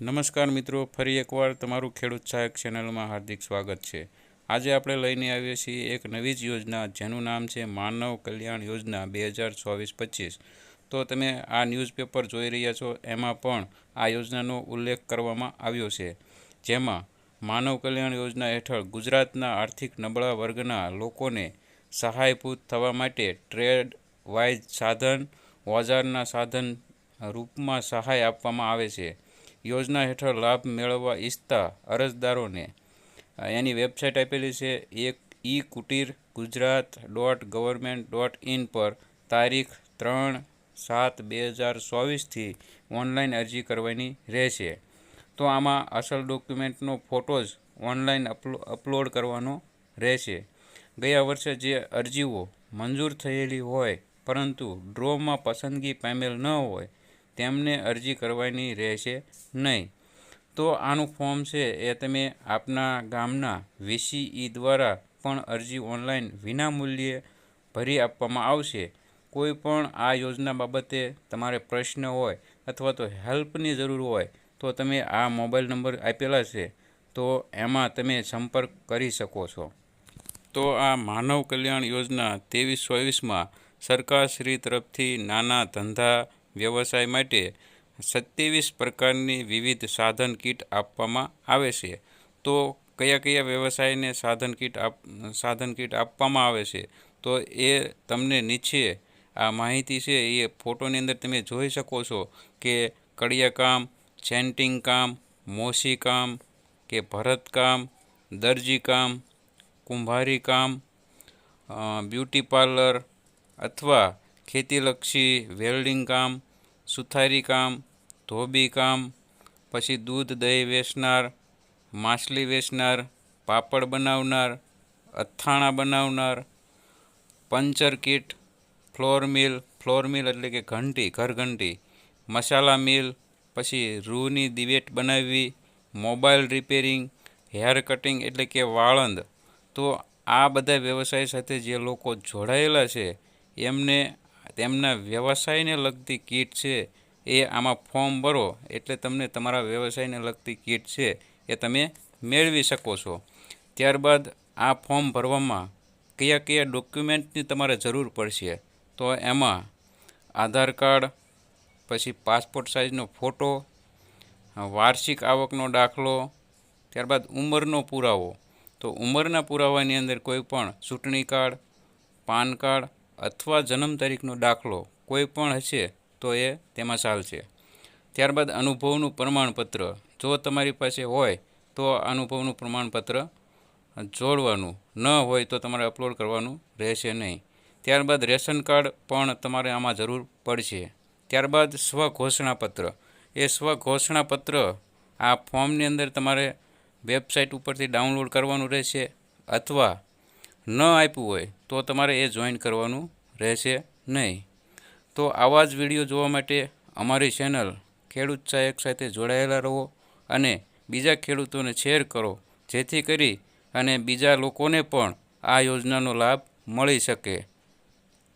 નમસ્કાર મિત્રો, ફરી એકવાર તમારું ખેડૂત સહાયક ચેનલમાં હાર્દિક સ્વાગત છે. આજે આપણે લઈને આવીએ છીએ એક નવી જ યોજના જેનું નામ છે માનવ કલ્યાણ યોજના બે હજાર ચોવીસ પચીસ. તો તમે આ ન્યૂઝપેપર જોઈ રહ્યા છો, એમાં પણ આ યોજનાનો ઉલ્લેખ કરવામાં આવ્યો છે. જેમાં માનવ કલ્યાણ યોજના હેઠળ ગુજરાતના આર્થિક નબળા વર્ગના લોકોને સહાયભૂત થવા માટે ટ્રેડ વાઇઝ સાધન, ઓજારના સાધન રૂપમાં સહાય આપવામાં આવે છે. યોજના હેઠળ લાભ મેળવવા ઈચ્છતા અરજદારોને. એની વેબસાઇટ આપેલી છે, એક e Kutir Gujarat dot government dot in પર. તારીખ ત્રણ સાત બે હજાર ચોવીસથી ઓનલાઈન અરજી કરવાની રહેશે. તો આમાં અસલ ડોક્યુમેન્ટનો ફોટો જ ઓનલાઈન અપલો, અપલોડ કરવાનો રહેશે. ગયા વર્ષે જે અરજીઓ મંજૂર થયેલી હોય, પરંતુ ડ્રોમાં પસંદગી પામેલ ન હોય તેમને અરજી કરવાની રહેશે નહીં. તો આનું ફોર્મ છે એ તમે આપના ગામના વીસીઈ દ્વારા પણ અરજી ઓનલાઈન વિનામૂલ્યે ભરી આપવામાં આવશે. કોઈ પણ આ યોજના બાબતે તમારે પ્રશ્ન હોય અથવા તો હેલ્પની જરૂર હોય, તો તમે આ મોબાઈલ નંબર આપેલા છે, તો એમાં તમે સંપર્ક કરી શકો છો. તો આ માનવ કલ્યાણ યોજના ત્રેવીસ ચોવીસમાં સરકારશ્રી તરફથી નાના ધંધા વ્યવસાય માટે સત્યાવીસ પ્રકારની વિવિધ સાધન કીટ આપવામાં આવે છે. તો કયા કયા વ્યવસાયને સાધન કીટ આપ, સાધન કીટ આપવામાં આવે છે? તો એ તમને નીચે આ માહિતી છે, એ ફોટોની અંદર તમે જોઈ શકો છો કે કડિયાકામ કામ કામ મોસી કામ કે ભરતકામ, દરજીકામ કુંભારી કામ બ્યુટી પાર્લર અથવા ખેતીલક્ષી, વેલ્ડિંગ કામ, સુથારી કામ, ધોબી કામ, પછી દૂધ, દહીં વેચનાર, માછલી વેચનાર, પાપડ બનાવનાર, અથાણા બનાવનાર, puncture kit, flour mill flour mill એટલે કે ઘંટી, ઘરઘંટી, મસાલા મિલ, પછી રૂની દિવેટ બનાવવી, મોબાઈલ રિપેરિંગ, હેર કટિંગ એટલે કે વાળંદ. તો આ બધા વ્યવસાય સાથે જે લોકો જોડાયેલા છે, એમને તેમના વ્યવસાયને લગતી કીટ છે, એ આમાં ફોર્મ ભરો એટલે તમને તમારા વ્યવસાયને લગતી કીટ છે, એ તમે મેળવી શકો છો. ત્યારબાદ આ ફોર્મ ભરવામાં કયા કયા ડોક્યુમેન્ટની તમારે જરૂર પડશે? તો એમાં આધાર કાર્ડ, પછી પાસપોર્ટ સાઇઝનો ફોટો, વાર્ષિક આવકનો દાખલો, ત્યારબાદ ઉંમરનો પુરાવો. તો ઉંમરના પુરાવાની અંદર કોઈ પણ ચૂંટણી કાર્ડ, પાન કાર્ડ અથવા જન્મ તારીખનો દાખલો કોઈ પણ હશે, તો એ તેમાં ચાલશે ત્યારબાદ અનુભવનું પ્રમાણપત્ર. જો તમારી પાસે હોય, તો અનુભવનું પ્રમાણપત્ર જોડવાનું. ન હોય, તો તમારે અપલોડ કરવાનું રહેશે નહીં. ત્યારબાદ રેશન કાર્ડ પણ તમારે આમાં જરૂર પડશે. ત્યારબાદ સ્વઘોષણાપત્ર. એ સ્વઘોષણાપત્ર આ ફોર્મની અંદર તમારે વેબસાઇટ ઉપરથી ડાઉનલોડ કરવાનું રહેશે અથવા ન આપ્યું હોય, તો તમારે એ જોઈન કરવાનું રહેશે નહીં. તો આવા જ વીડિયો જોવા માટે અમારી ચેનલ ખેડૂત સહાયક સાથે જોડાયેલા રહો અને બીજા ખેડૂતોને શેર કરો, જેથી કરી અને બીજા લોકોને પણ આ યોજનાનો લાભ મળી શકે.